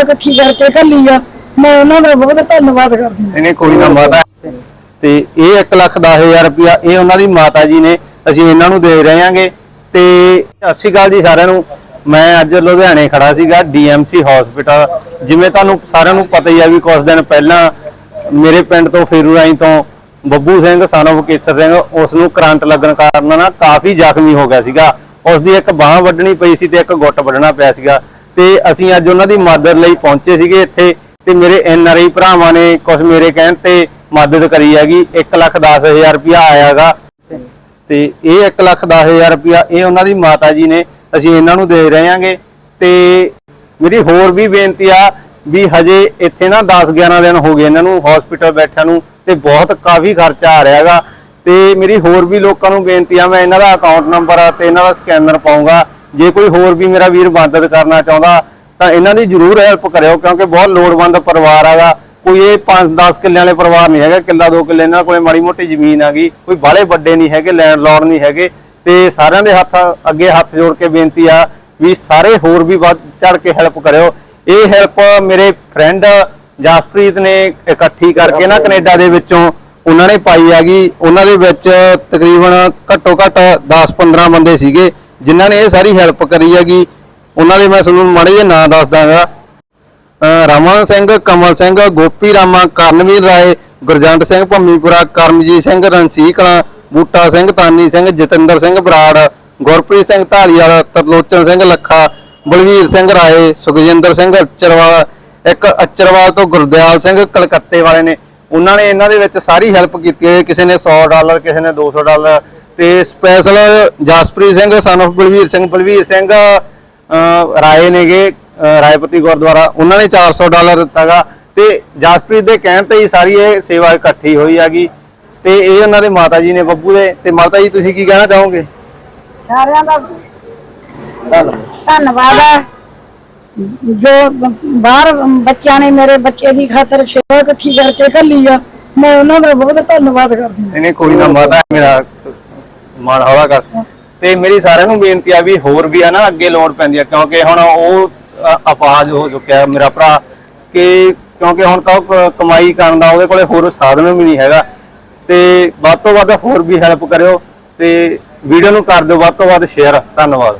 ਇਕੱਠੀ ਕਰਕੇ ਘੱਲੀ ਆ। ਮੈਂ ਉਹਨਾਂ ਦਾ ਬਹੁਤ ਧੰਨਵਾਦ ਕਰਦੀ ਹਾਂ। ਇਹਨੇ ਕੋਈ ਨਾ, ਮਾਤਾ। ਤੇ ਇਹ 1 ਲੱਖ 10000 ਰੁਪਇਆ ਇਹ ਉਹਨਾਂ ਦੀ ਮਾਤਾ ਜੀ ਨੇ ਅਸੀਂ ਇਹਨਾਂ ਨੂੰ ਦੇ ਰਹੇ ਹਾਂਗੇ। ਤੇ ਸਤਿ ਸ਼੍ਰੀ ਅਕਾਲ ਜੀ ਸਾਰਿਆਂ ਨੂੰ। ਮੈਂ ਅੱਜ ਲੁਧਿਆਣੇ ਖੜਾ ਸੀਗਾ ਡੀਐਮਸੀ ਹਸਪੀਟਲ ਜਿਵੇਂ ਤੁਹਾਨੂੰ ਸਾਰਿਆਂ ਨੂੰ ਪਤਾ ਹੀ ਆ ਵੀ ਕੁਝ ਦਿਨ ਪਹਿਲਾਂ ਮੇਰੇ ਪਿੰਡ ਤੋਂ ਫੇਰੂ ਰਾਈ ਤੋਂ ਬੱਬੂ ਸਿੰਘ ਸਾਨੋ ਕੇਸਰ ਸਿੰਘ ਉਸ ਨੂੰ ਕਰੰਟ ਲੱਗਣ ਕਾਰਨ ਨਾ ਕਾਫੀ ਜ਼ਖਮੀ ਹੋ ਗਿਆ ਸੀਗਾ। ਉਸ ਦੀ ਇੱਕ ਬਾਹ ਵੱਢਣੀ ਪਈ ਸੀ ਤੇ ਇੱਕ ਗੁੱਟ ਵੱਢਣਾ ਪਿਆ ਸੀਗਾ। ਤੇ ਅਸੀਂ ਅੱਜ ਉਹਨਾਂ ਦੀ ਮਦਦ ਲਈ ਪਹੁੰਚੇ ਸੀਗੇ ਇੱਥੇ ਤੇ ਮੇਰੇ ਆਈ ਭਰਾਵਾਂ ਨੇ ਕੁਝ ਮੇਰੇ ਕਹਿਣ ਤੇ ਮਦਦ ਕਰੀ ਹੈਗੀ 1 ਲੱਖ 10000 ਰੁਪਇਆ ਆਇਆਗਾ ਤੇ ਇਹ 1 ਲੱਖ 10000 ਰੁਪਇਆ ਇਹ ਉਹਨਾਂ ਦੀ ਮਾਤਾ ਜੀ ਨੇ, ਅਸੀਂ ਇਹਨਾਂ ਨੂੰ ਦੇ ਰਹੇ ਹਾਂਗੇ ਤੇ ਮੇਰੀ ਹੋਰ ਵੀ ਬੇਨਤੀ ਆ ਵੀ ਹਜੇ ਇੱਥੇ ਨਾ 10 11 ਦਿਨ ਹੋ ਗਏ ਇਹਨਾਂ ਨੂੰ ਹਸਪੀਟਲ ਬੈਠਿਆਂ ਨੂੰ ਤੇ ਬਹੁਤ ਕਾਫੀ ਖਰਚਾ ਆ ਰਿਹਾ ਹੈਗਾ। ਤੇ ਮੇਰੀ ਹੋਰ ਵੀ ਲੋਕਾਂ ਨੂੰ ਬੇਨਤੀ ਆ, ਮੈਂ ਇਹਨਾਂ ਦਾ ਅਕਾਊਂਟ ਨੰਬਰ ਤੇ ਇਹਨਾਂ ਦਾ ਸਕੈਨਰ ਪਾਉਂਗਾ। ਜੇ ਕੋਈ ਹੋਰ ਵੀ ਮੇਰਾ ਵੀਰ ਮਦਦ ਕਰਨਾ ਚਾਹੁੰਦਾ, ਤਾਂ ਇਹਨਾਂ ਦੀ ਜਰੂਰ ਹੈਲਪ ਕਰਿਓ, ਕਿਉਂਕਿ ਬਹੁਤ ਲੋੜਵੰਦ ਪਰਿਵਾਰ ਹੈਗਾ। ਕੋਈ ਇਹ 5-10 ਕਿੱਲਿਆਂ ਵਾਲੇ ਪਰਿਵਾਰ ਨਹੀਂ ਹੈਗਾ, ਕਿੱਲਾ ਦੋ ਕਿੱਲੇ ਇਹਨਾਂ ਕੋਲੇ ਮਾੜੀ ਮੋਟੀ ਜ਼ਮੀਨ ਆ ਗਈ ਕੋਈ ਬਾਹਲੇ ਵੱਡੇ ਨਹੀਂ ਹੈਗੇ ਲੈਂਡਲੌਰਡ ਨਹੀਂ ਹੈਗੇ। ਤੇ ਸਾਰਿਆਂ ਦੇ ਹੱਥ, ਅੱਗੇ ਹੱਥ ਜੋੜ ਕੇ ਬੇਨਤੀ ਆ ਵੀ ਸਾਰੇ ਹੋਰ ਵੀ ਵੱਧ ਚੜ ਕੇ ਹੈਲਪ ਕਰਿਓ। ਇਹ ਹੈਲਪ ਮੇਰੇ ਫਰੈਂਡ ਜਸਪ੍ਰੀਤ ਨੇ ਇਕੱਠੀ ਕਰਕੇ ਨਾ ਕੈਨੇਡਾ ਦੇ ਵਿੱਚੋਂ ਉਹਨਾਂ ਨੇ ਪਾਈ ਹੈਗੀ। ਉਹਨਾਂ ਦੇ ਵਿੱਚ ਤਕਰੀਬਨ ਘੱਟੋ ਘੱਟ 10-15 ਬੰਦੇ ਸੀਗੇ। ਜਿਨ੍ਹਾਂ ਨੇ ਇਹ ਸਾਰੀ ਹੈਲਪ ਕਰੀ ਹੈਗੀ, ਉਹਨਾਂ ਦੇ ਮੈਂ ਤੁਹਾਨੂੰ ਮਾੜੇ ਜਿਹੇ ਨਾਂ ਦੱਸ ਦਾਂਗਾ। ਅਹ ਰਮਨ ਸਿੰਘ, ਕਮਲ ਸਿੰਘ, ਗੋਪੀ ਰਾਮਾ, ਕਰਨਵੀਰ ਰਾਏ, ਗੁਰਜੰਟ ਸਿੰਘ, ਭੰਮੀਪੁਰਾ, ਕਰਮਜੀਤ ਸਿੰਘ ਰਣਸੀਕਲਾ ਬੂਟਾ ਸਿੰਘ, ਤਾਨੀ ਸਿੰਘ, ਜਤਿੰਦਰ ਸਿੰਘ ਬਰਾੜ, ਗੁਰਪ੍ਰੀਤ ਸਿੰਘ ਢਾਲੀਵਾਲ ਤਰਲੋਚਨ ਸਿੰਘ ਲੱਖਾ, ਬਲਵੀਰ ਸਿੰਘ ਰਾਏ, ਸੁਖਜਿੰਦਰ ਸਿੰਘ ਅਚਰਵਾਲ, ਇੱਕ ਅਚਰਵਾਲ ਤੋਂ ਗੁਰਦਿਆਲ ਸਿੰਘ ਕਲਕੱਤੇ ਵਾਲੇ ਨੇ। ਉਹਨਾਂ ਨੇ ਇਹਨਾਂ ਦੇ ਵਿੱਚ ਸਾਰੀ ਹੈਲਪ ਕੀਤੀ ਹੈ। ਕਿਸੇ ਨੇ 100 ਡਾਲਰ, ਕਿਸੇ ਨੇ 200 ਡਾਲਰ ਤੇ special Jaspreet Singh son of Balvir Singh Balvir Singh Rai ਨੇਗੇ ਰਾਏਪਤੀ ਗੁਰਦੁਆਰਾ ਉਹਨਾਂ ਨੇ 400 ਡਾਲਰ ਦਿੱਤਾਗਾ। ਤੇ ਜਸਪ੍ਰੀਤ ਦੇ ਕਹਿਣ ਤੇ ਹੀ ਸਾਰੀ ਇਹ ਸੇਵਾ ਇਕੱਠੀ ਹੋਈ ਹੈਗੀ। ਤੇ ਇਹ ਉਹਨਾਂ ਦੇ ਮਾਤਾ ਜੀ ਨੇ ਬੱਬੂ ਦੇ। ਤੇ ਮਾਤਾ ਜੀ ਤੁਸੀਂ ਕੀ ਕਹਿਣਾ ਚਾਹੋਗੇ? ਸਾਰਿਆਂ ਦਾ ਧੰਨਵਾਦ। ਹੈ। ਜੋ ਬਾਹਰ ਬੱਚਿਆਂ ਨੇ ਮੇਰੇ ਬੱਚੇ ਦੀ ਖਾਤਰ ਸੇਵਾ ਇਕੱਠੀ ਕਰਕੇ ਘੱਲੀ ਆ ਮੈਂ ਉਹਨਾਂ ਦਾ ਬਹੁਤ ਧੰਨਵਾਦ ਕਰਦੀ ਹਾਂ। ਇਹਨੇ ਕੋਈ ਨਾ ਮਾਤਾ ਮੇਰਾ ਮਨ ਹੌਲਾ ਕਰ। ਤੇ ਮੇਰੀ ਸਾਰਿਆਂ ਨੂੰ ਬੇਨਤੀ ਆ ਵੀ ਹੋਰ ਵੀ ਆ ਨਾ ਅੱਗੇ ਲੋੜ ਪੈਂਦੀ ਆ ਕਿਉਂਕਿ ਹੁਣ ਉਹ ਅ, ਹੋ ਚੁੱਕਿਆ ਮੇਰਾ ਭਰਾ ਕਿ ਕਿਉਂਕਿ ਹੁਣ ਤਾਂ ਉਹ ਕਮਾਈ ਕਰਨ ਦਾ ਉਹਦੇ ਕੋਲੇ ਹੋਰ ਸਾਧਨ ਵੀ ਨਹੀਂ ਹੈਗਾ। ਤੇ ਵੱਧ ਤੋਂ ਵੱਧ ਹੋਰ ਵੀ ਹੈਲਪ ਕਰਿਓ ਤੇ ਵੀਡੀਓ ਨੂੰ ਕਰ ਦਿਓ ਵੱਧ ਤੋਂ ਵੱਧ ਸ਼ੇਅਰ ਧੰਨਵਾਦ।